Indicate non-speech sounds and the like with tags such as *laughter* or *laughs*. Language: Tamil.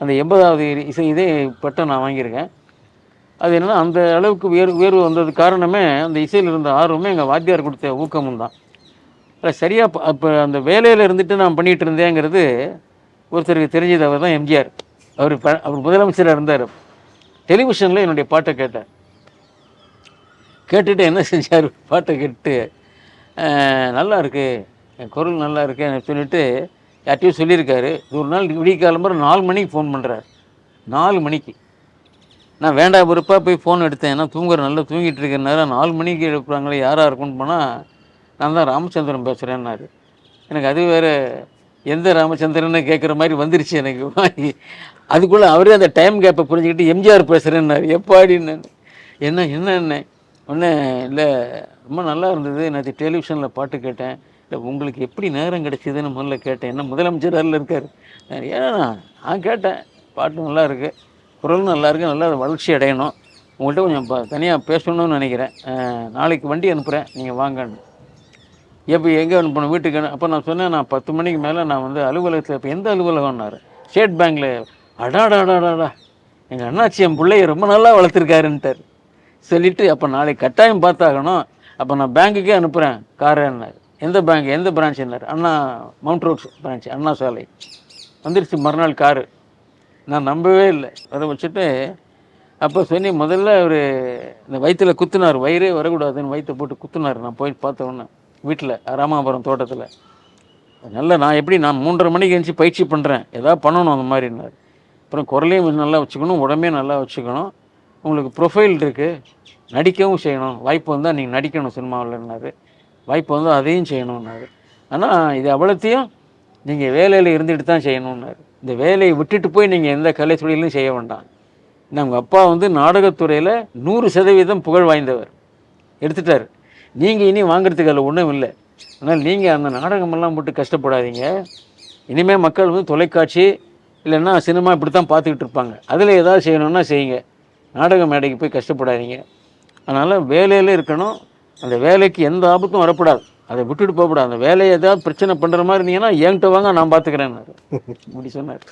அந்த எண்பதாவது இசை இதே பட்டம் நான் வாங்கியிருக்கேன். அது என்னன்னா அந்த அளவுக்கு உயர் உயர்வு வந்தது காரணமே அந்த இசையில் இருந்த ஆர்வமே எங்கள் வாத்தியார் கொடுத்த ஊக்கமும் தான். இல்லை சரியாக அப்போ அந்த வேலையில் இருந்துட்டு நான் பண்ணிகிட்டு இருந்தேங்கிறது ஒருத்தருக்கு தெரிஞ்சது அவர் தான் எம்ஜிஆர். அவர் ப அவர் முதலமைச்சராக இருந்தார். டெலிவிஷனில் என்னுடைய பாட்டை கேட்டேன். கேட்டுட்டு என்ன செஞ்சார்? பாட்டை கேட்டு நல்லா இருக்குது என் குரல் நல்லா இருக்கு எனக்கு சொல்லிட்டு யார்ட்டையும் சொல்லியிருக்காரு. ஒரு நாள் விடிய காலம்பர நாலு மணிக்கு ஃபோன் பண்ணுறாரு நாலு மணிக்கு. நான் வேண்டாம் பொறுப்பாக போய் ஃபோன் எடுத்தேன். ஏன்னா தூங்குற நல்லா தூங்கிட்டு இருக்கிற நேரம் நாலு மணிக்கு எழுப்புறாங்களே யாராக இருக்கும்னு போனால் நான் தான் ராமச்சந்திரன் பேசுகிறேன்னாரு எனக்கு அது வேறு எந்த ராமச்சந்திரன்னு கேட்குற மாதிரி வந்துருச்சு எனக்கு. அதுக்குள்ளே அவரே அந்த டைம் கேப்பை புரிஞ்சுக்கிட்டு எம்ஜிஆர் பேசுகிறேன்னாரு எப்பாடின்னு என்ன? என்ன என்ன ஒன்று இல்லை ரொம்ப நல்லா இருந்தது. நேற்று டெலிவிஷனில் பாட்டு கேட்டேன். இல்லை உங்களுக்கு எப்படி நேரம் கிடைச்சிதுன்னு முதல்ல கேட்டேன். என்ன முதலமைச்சர் அதில் இருக்கார். ஏன்னா நான் கேட்டேன். பாட்டு நல்லா இருக்குது குரல் நல்லா நல்லா வளர்ச்சி அடையணும். உங்கள்கிட்ட கொஞ்சம் தனியாக பேசணும்னு நினைக்கிறேன். நாளைக்கு வண்டி அனுப்புகிறேன் நீங்கள் வாங்கன்னு. எப்போ எங்கே அனுப்பணும்? வீட்டுக்கு அப்போ நான் சொன்னேன் நான் பத்து மணிக்கு மேலே நான் வந்து அலுவலகத்தில் இப்போ எந்த அலுவலகம்னாரு? ஸ்டேட் பேங்க்கில் அடாடாடாடாடா. எங்கள் அண்ணாச்சி என் பிள்ளைய ரொம்ப நல்லா வளர்த்துருக்காருன்ட்டார். சொல்லிவிட்டு அப்போ நாளைக்கு கட்டாயம் பார்த்தாகணும். அப்போ நான் பேங்க்குக்கே அனுப்புகிறேன் காரன்னார். எந்த பேங்க் எந்த பிரான்ச்சுன்னார் Anna mount roads branch Anna Salai. வந்துருச்சு மறுநாள் காரு. நான் நம்பவே இல்லை. அதை வச்சுட்டு அப்போ சொன்னி முதல்ல அவர் இந்த வயிற்றில் குத்துனார். வயிறே வரக்கூடாதுன்னு வயிற்றை போட்டு குத்துனார். நான் போய் பார்த்த உடனே வீட்டில் ராமாபுரம் தோட்டத்தில். நல்ல நான் எப்படி நான் மூன்றரை மணிக்கு எழுந்துச்சி பயிற்சி பண்ணுறேன் ஏதாவது பண்ணணும் அந்த மாதிரினார் அப்புறம் குரலையும் நல்லா வச்சுக்கணும் உடம்பையும் நல்லா வச்சுக்கணும். உங்களுக்கு ப்ரொஃபைல் இருக்குது நடிக்கவும் செய்யணும். வாய்ப்பு வந்தால் நீங்கள் நடிக்கணும் சினிமாவில்னாரு வாய்ப்பு வந்து அதையும் செய்யணுன்னாரு ஆனால் இது அவ்வளோத்தையும் நீங்கள் வேலையில் இருந்துட்டு தான் செய்யணுன்னாரு இந்த வேலையை விட்டுட்டு போய் நீங்கள் எந்த கலை தொழிலும் செய்ய வேண்டாம். நம்ம அப்பா வந்து நாடகத்துறையில் நூறு சதவீதம் புகழ் வாய்ந்தவர். எடுத்துட்டார். நீங்கள் இனி வாங்குறதுக்கு அதில் ஒன்றும் இல்லை. ஆனால் நீங்கள் அந்த நாடகமெல்லாம் போட்டு கஷ்டப்படாதீங்க. இனிமேல் மக்கள் வந்து தொலைக்காட்சி இல்லைன்னா சினிமா இப்படி தான் பார்த்துக்கிட்டு இருப்பாங்க. அதில் ஏதாவது செய்யணும்னா செய்யுங்க. நாடக மேடைக்கு போய் கஷ்டப்படாதீங்க. அதனால் வேலையில் இருக்கணும். அந்த வேலைக்கு எந்த ஆபத்தும் வரக்கூடாது. அதை விட்டுட்டு போகக்கூடாது. அந்த வேலையை ஏதாவது பிரச்சனை பண்ணுற மாதிரி இருந்தீங்கன்னா என்கிட்ட வாங்க நான் பார்த்துக்கிறேன் அப்படி *laughs* சொன்னார்.